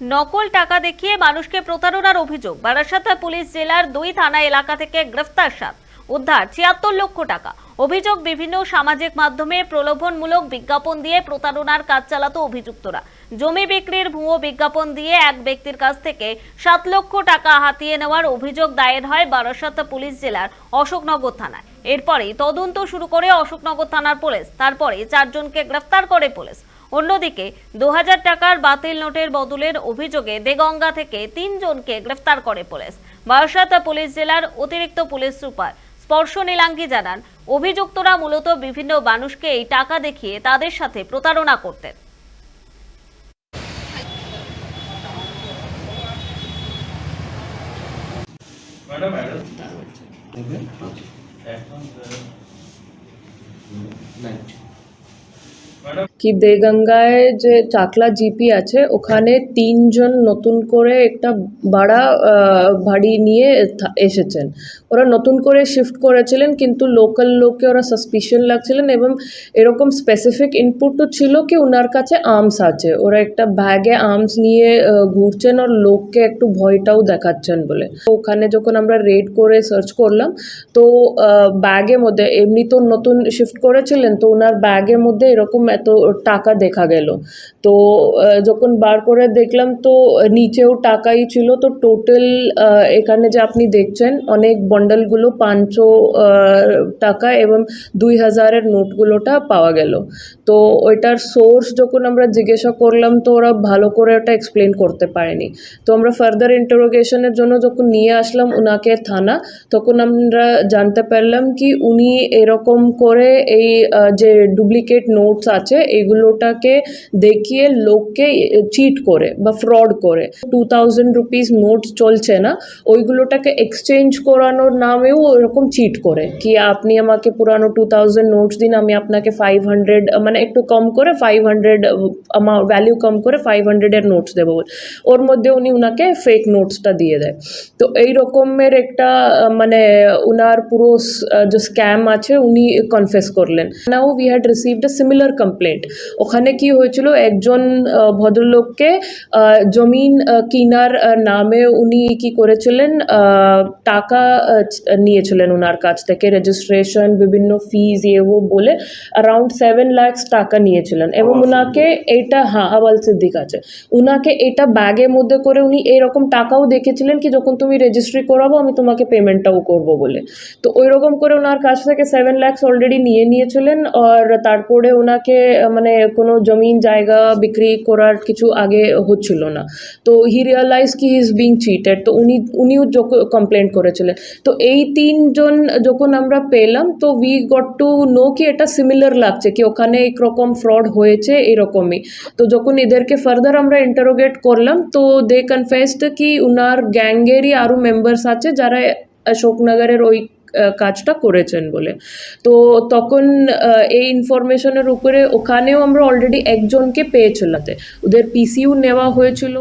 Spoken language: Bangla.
নকল টাকা দেখিয়ে মানুষকে প্রতারণার অভিযোগ। বারাসাত পুলিশ জেলার দুই থানা এলাকা থেকে গ্রেফতার সাত। উদ্ধার ছিয়াত্তর লক্ষ টাকা। অভিযোগ বিভিন্ন সামাজিক মাধ্যমে প্রলোভনমূলক বিজ্ঞাপন দিয়ে প্রতারণার কাজ চালাতো অভিযুক্তরা। জমি বিক্রির ভুয়ো বিজ্ঞাপন দিয়ে এক ব্যক্তির কাছ থেকে সাত লক্ষ টাকা হাতিয়ে নেওয়ার অভিযোগ দায়ের হয় বারাসাত পুলিশ জেলার অশোকনগর থানায়। এরপরেই তদন্ত শুরু করে অশোকনগর থানার পুলিশ। তারপরে চারজনকে গ্রেফতার করে পুলিশ। অন্যদিকে দু হাজার টাকার বাতিল নোটের বদলের অভিযোগে দেগঙ্গা থেকে তিনজনকে গ্রেফতার করে পুলিশ। বারাসাত পুলিশ জেলার অতিরিক্ত পুলিশ সুপার স্পর্শ নীলাঙ্গি জানান অভিযুক্তরা মূলত বিভিন্ন মানুষকে এই টাকা দেখিয়ে তাদের সাথে প্রতারণা করতেন। Madam madam. ম্যাডাম কি দেগঙ্গায় যে চাকলা জিপি আছে ওখানে তিনজন নতুন করে একটা আহ, বাড়ি নিয়ে এসেছেন। ওরা নতুন করে শিফট করেছিলেন কিন্তু লোকাল লোককে ওরা সাসপিশন লাগছিলেন এবং এরকম স্পেসিফিক ইনপুটও ছিল কি ওনার কাছে আর্মস আছে। ওরা একটা ব্যাগে আর্মস নিয়ে ঘুরছেন আর লোককে একটু ভয়টাও দেখাচ্ছেন বলে। তো ওখানে যখন আমরা রেড করে সার্চ করলাম তো ব্যাগের মধ্যে এমনি তো নতুন শিফট করেছিলেন তো ওনার ব্যাগের মধ্যে এরকম এত টাকা দেখা গেল। তো যখন বার করে দেখলাম তো নিচেও টাকাই ছিল। তো টোটাল এখানে যে আপনি দেখছেন অনেক বন্ডলগুলো পাঁচশো টাকা এবং দুই হাজারের নোটগুলোটা পাওয়া গেল। তো ওইটার সোর্স যখন আমরা জিজ্ঞাসা করলাম তো ওরা ভালো করে ওটা এক্সপ্লেন করতে পারেনি। তো আমরা ফার্দার ইন্টারোগেশনের জন্য যখন নিয়ে আসলাম ওনাকে থানা, তখন আমরা জানতে পারলাম কি উনি এরকম করে এই যে ডুপ্লিকেট নোটস আছে, এগুলোটাকে দেখিয়ে লোককে চিট করে বা ফ্রড করে। টু থাউজেন্ড রুপিস নোট চলছে না, ওইগুলোটাকে এক্সচেঞ্জ করানোর নামেও ওরকম চিট করে কি আপনি আমাকে পুরানো টু থাউজেন্ড নোটস দিন, আমি আপনাকে ফাইভ হান্ড্রেড মানে একটু কম করে ফাইভ হান্ড্রেড আমার ভ্যালিউ কম করে ফাইভ হান্ড্রেডের নোটস দেবো। ওর মধ্যে উনি উনাকে ফেক নোটসটা দিয়ে দেয়। তো এই রকমের একটা মানে উনার পুরো যে স্ক্যাম আছে, উনি কনফেস করলেন। Now we had received a similar complaint ওখানে কি হয়েছিল একজন ভদ্রলোককে জমিন কিনার নামে উনি কি করেছিলেন টাকা নিয়েছিলেন ওনার কাছ থেকে রেজিস্ট্রেশন বিভিন্ন ফিজ ইয়ে ও বলে অ্যারাউন্ড সেভেন ল্যাক্স টাকা নিয়েছিলেন। এবং ওনাকে এটা হ্যাঁ আওয়াল সিদ্দিক আছে। ওনাকে এটা ব্যাগের মধ্যে করে উনি এরকম টাকাও দেখেছিলেন কি যখন তুমি রেজিস্ট্রি করাবো আমি তোমাকে পেমেন্টটাও করব বলে। তো ওই রকম করে ওনার কাছ থেকে সেভেন ল্যাক্স অলরেডি নিয়ে নিয়েছিলেন আর তারপরে ওনাকে মানে কোনো জমিন জায়গা বিক্রি করার কিছু আগে হচ্ছিল না। তো হি রিয়ালাইজ কি ইজ বিং চিটেড তো উনি, উনিও যখন কমপ্লেন করেছিলেন। তো এই তিনজন যখন আমরা পেলাম, তো উই গট টু নো কি এটা সিমিলার লাগছে, কি ওখানে একরকম ফ্রড হয়েছে এরকমই। তো যখন এদেরকে ফার্দার আমরা ইন্টারোগেট করলাম, তো দে কনফেসড কি উনার গ্যাংয়েরই আরও মেম্বার্স আছে, যারা অশোকনগরের ওই কাজটা করেছেন বলে। তো তখন এই ইনফরমেশনের উপরে ওখানেও আমরা অলরেডি একজনকে পেয়েছিলাম। ওদের পিসিউ নেওয়া হয়েছিল।